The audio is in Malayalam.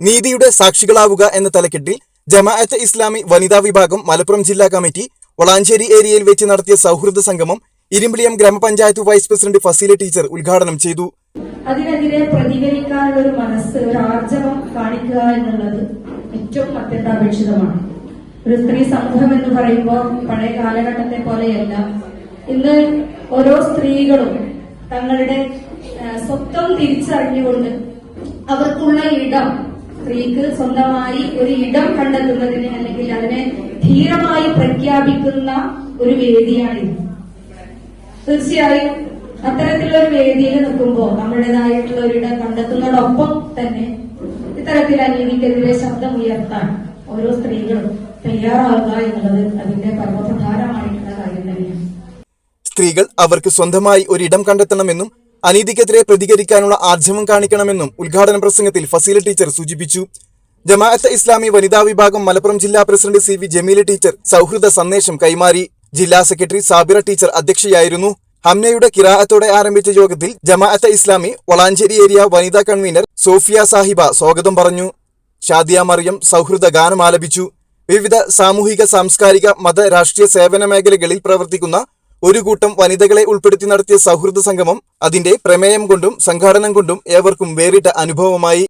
നീതിയുടെ സാക്ഷികളാവുക എന്ന തലക്കെട്ടിൽ ജമാഅത്ത് ഇസ്ലാമി വനിതാ വിഭാഗം മലപ്പുറം ജില്ലാ കമ്മിറ്റി വളാഞ്ചേരി ഏരിയയിൽ വെച്ച് നടത്തിയ സൗഹൃദ സംഗമം ഇരുമ്പിളിയം ഗ്രാമപഞ്ചായത്ത് വൈസ് പ്രസിഡന്റ് ഫസീല ടീച്ചർ ഉദ്ഘാടനം ചെയ്തു. അതിനെതിരെ പ്രതികരിക്കാനുള്ള ഒരു മനസ്സ് ഒരു ആർജവം കാണിക്കുക എന്നുള്ളത് ഏറ്റവും അത്യന്താപേക്ഷിതമാണ്. ഒരു സ്ത്രീ സമൂഹം എന്ന് പറയുമ്പോൾ പഴയ കാലഘട്ടത്തെ പോലെയല്ല. ഇന്ന് ഓരോ സ്ത്രീകളും തങ്ങളുടെ സ്വത്വം തിരിച്ചറിഞ്ഞുകൊണ്ട് അവർക്കുള്ള ഇടം സ്ത്രീക്ക് സ്വന്തമായി ഒരു ഇടം കണ്ടെത്തുന്നതിന് അല്ലെങ്കിൽ അതിനെ ധീരമായി പ്രഖ്യാപിക്കുന്ന ഒരു വേദിയാണിത്. തീർച്ചയായും അത്തരത്തിലുള്ള ഒരു വേദിയിൽ നിൽക്കുമ്പോൾ നമ്മുടേതായിട്ടുള്ള ഒരിടം കണ്ടെത്തുന്നതോടൊപ്പം തന്നെ ഇത്തരത്തിൽ അനീതിക്കെതിരെ ശബ്ദം ഉയർത്താൻ ഓരോ സ്ത്രീകളും തയ്യാറാവുക എന്നുള്ളത് അതിന്റെ പരമപ്രധാനമായിട്ടുള്ള കാര്യം തന്നെയാണ്. സ്ത്രീകൾ അവർക്ക് സ്വന്തമായി ഒരിടം കണ്ടെത്തണമെന്നും അനീതിക്കെതിരെ പ്രതികരിക്കാനുള്ള ആർജവം കാണിക്കണമെന്നും ഉദ്ഘാടന പ്രസംഗത്തിൽ ഫസീല ടീച്ചർ സൂചിപ്പിച്ചു. ജമാഅത്ത് ഇസ്ലാമി വനിതാ വിഭാഗം മലപ്പുറം ജില്ലാ president C V Jameela teacher സൗഹൃദ സന്ദേശം കൈമാറി. ജില്ലാ സെക്രട്ടറി സാബിറ ടീച്ചർ അധ്യക്ഷയായിരുന്നു. ഹംനയുടെ കിരാഹത്തോടെ ആരംഭിച്ച യോഗത്തിൽ ജമാഅത്ത് ഇസ്ലാമി വളാഞ്ചേരി ഏരിയ വനിതാ കൺവീനർ സോഫിയ സാഹിബ സ്വാഗതം പറഞ്ഞു. ഷാദിയ മറിയം സൗഹൃദ ഗാനം ആലപിച്ചു. വിവിധ സാമൂഹിക സാംസ്കാരിക മത രാഷ്ട്രീയ സേവന മേഖലകളിൽ പ്രവർത്തിക്കുന്ന ഒരു കൂട്ടം വനിതകളെ ഉൾപ്പെടുത്തി നടത്തിയ സൗഹൃദ സംഗമം അതിന്റെ പ്രമേയം കൊണ്ടും സംഘാടനം കൊണ്ടും ഏവർക്കും വേറിട്ട അനുഭവമായി